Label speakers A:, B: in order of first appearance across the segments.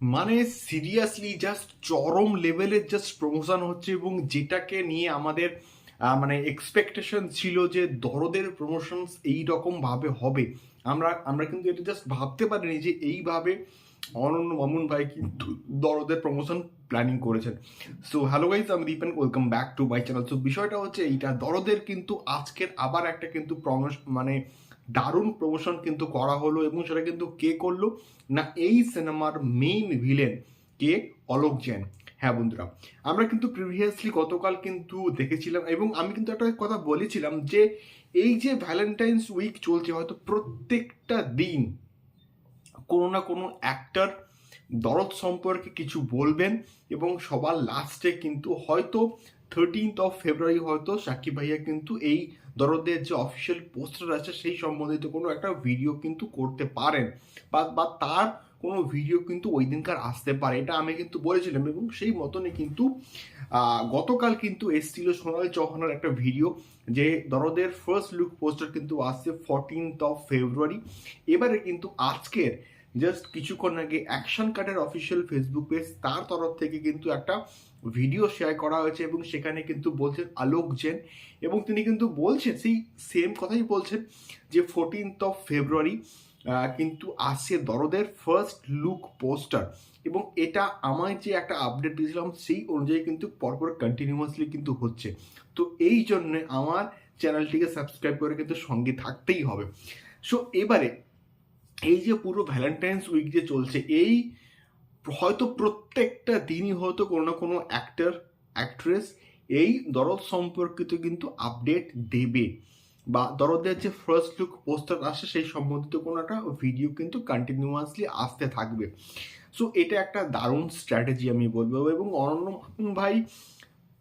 A: মানে seriously just চরম লেভেলের জাস্ট প্রমোশন হচ্ছে এবং যেটাকে নিয়ে আমাদের মানে এক্সপেকটেশন ছিল যে দরদের প্রমোশন এই রকম ভাবে হবে। আমরা আমরা কিন্তু এটা জাস্ট ভাবতে পারিনি যে এইভাবে অনন্য মামুন ভাই কিন্তু দরদের প্রমোশন প্ল্যানিং করেছেন। সো হ্যালো গাইজ আমি Dipen welcome back to my channel so বিষয়টা হচ্ছে এইটা, দরদের কিন্তু আজকের আবার একটা কিন্তু প্রমোশ মানে দারুণ প্রমোশন কিন্তু করা হলো এবং সেটা কিন্তু কে করল? না, এই সিনেমার মেইন ভিলেন কে? অলোক জৈন। হ্যাঁ বন্ধুরা, আমরা কিন্তু প্রিভিয়াসলি গতকাল কিন্তু দেখেছিলাম এবং আমি কিন্তু একটা কথা বলেছিলাম যে এই যে ভ্যালেন্টাইন্স উইক চলছে হয়তো প্রত্যেকটা দিন কোনো না কোনো অ্যাক্টার দরদ সম্পর্কে কিছু বলবেন এবং সবার লাস্টে কিন্তু হয়তো থার্টিনথ অফ ফেব্রুয়ারি হয়তো সাকিব ভাইয়া কিন্তু এই দরদের যে অফিসিয়াল পোস্টার আছে সেই সম্বন্ধিত কোনো একটা ভিডিও কিন্তু করতে পারেন। বা বা তার কোনো ভিডিও কিন্তু ওই দিনকার আসতে পারে, এটা আমি কিন্তু বলেছিলাম এবং সেই মতনই কিন্তু গতকাল কিন্তু এসছিল সোনালি চৌহানের একটা ভিডিও যে দরদের ফার্স্ট লুক পোস্টার কিন্তু আসছে ফোরটিনথ অফ ফেব্রুয়ারি এবারে কিন্তু আজকের জাস্ট কিছুক্ষণ আগে অ্যাকশন কার্ডের অফিসিয়াল ফেসবুক পেজ তার তরফ থেকে কিন্তু একটা ভিডিও শেয়ার করা হয়েছে এবং সেখানে কিন্তু বলছেন আলোক জেন এবং তিনি কিন্তু বলছেন, সেই সেম কথাই বলছেন যে ফোরটিনথ অফ ফেব্রুয়ারি কিন্তু আসছে দরদের ফার্স্ট লুক পোস্টার এবং এটা আমায় যে একটা আপডেট দিয়েছিলাম, সেই অনুযায়ী কিন্তু পরপর কন্টিনিউয়াসলি কিন্তু হচ্ছে। তো এই জন্যে আমার চ্যানেলটিকে সাবস্ক্রাইব করে কিন্তু সঙ্গে থাকতেই হবে। সো এবারে এই যে পুরো ভ্যালেন্টাইন্স উইক যে চলছে, এই হয়তো প্রত্যেকটা দিনই হয়তো কোনো না কোনো অ্যাক্টার অ্যাক্ট্রেস এই দরদ সম্পর্কিত কিন্তু আপডেট দেবে বা দরদের যে ফার্স্ট লুক পোস্টার আসে সেই সম্বন্ধিত কোনো একটা ভিডিও কিন্তু কন্টিনিউয়াসলি আসতে থাকবে। সো এটা একটা দারুণ স্ট্র্যাটেজি আমি বলব এবং অনন্য ভাই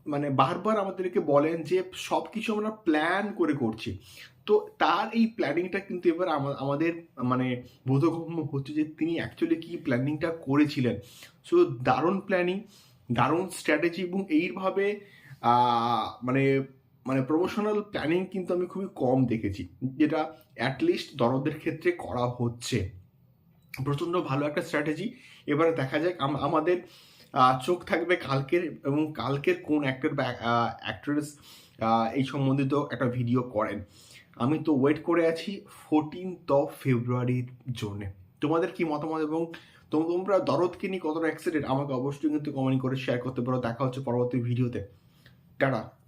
A: মানে বারবার আমাদেরকে বলেন যে সব কিছু আমরা প্ল্যান করে করছি। তো তার এই প্ল্যানিংটা কিন্তু এবার আমাদের মানে বোধগম্য হচ্ছে যে তিনি অ্যাকচুয়ালি কি প্ল্যানিংটা করেছিলেন। সো দারুণ প্ল্যানিং দারুণ স্ট্র্যাটেজি এবং এইভাবে মানে মানে প্রমোশনাল প্ল্যানিং কিন্তু আমি খুবই কম দেখেছি, যেটা অ্যাটলিস্ট দরদের ক্ষেত্রে করা হচ্ছে। প্রচণ্ড ভালো একটা স্ট্র্যাটেজি এবারে দেখা যাক আমাদের চোখ থাকবে কালকের এবং কালকের কোন অ্যাক্টর বা অ্যাক্ট্রেস এই সম্বন্ধিত একটা ভিডিও করেন। আমি তো ওয়েট করে আছি ফোরটিনথ অফ ফেব্রুয়ারির জন্যে। তোমাদের কি মতামত এবং তোম- তোমরা দরদকে নিয়ে কতটা এক্সাইটেড আমাকে অবশ্যই কিন্তু কমেন্ট করে শেয়ার করতে পারো। দেখা হচ্ছে পরবর্তী ভিডিওতে টাটা।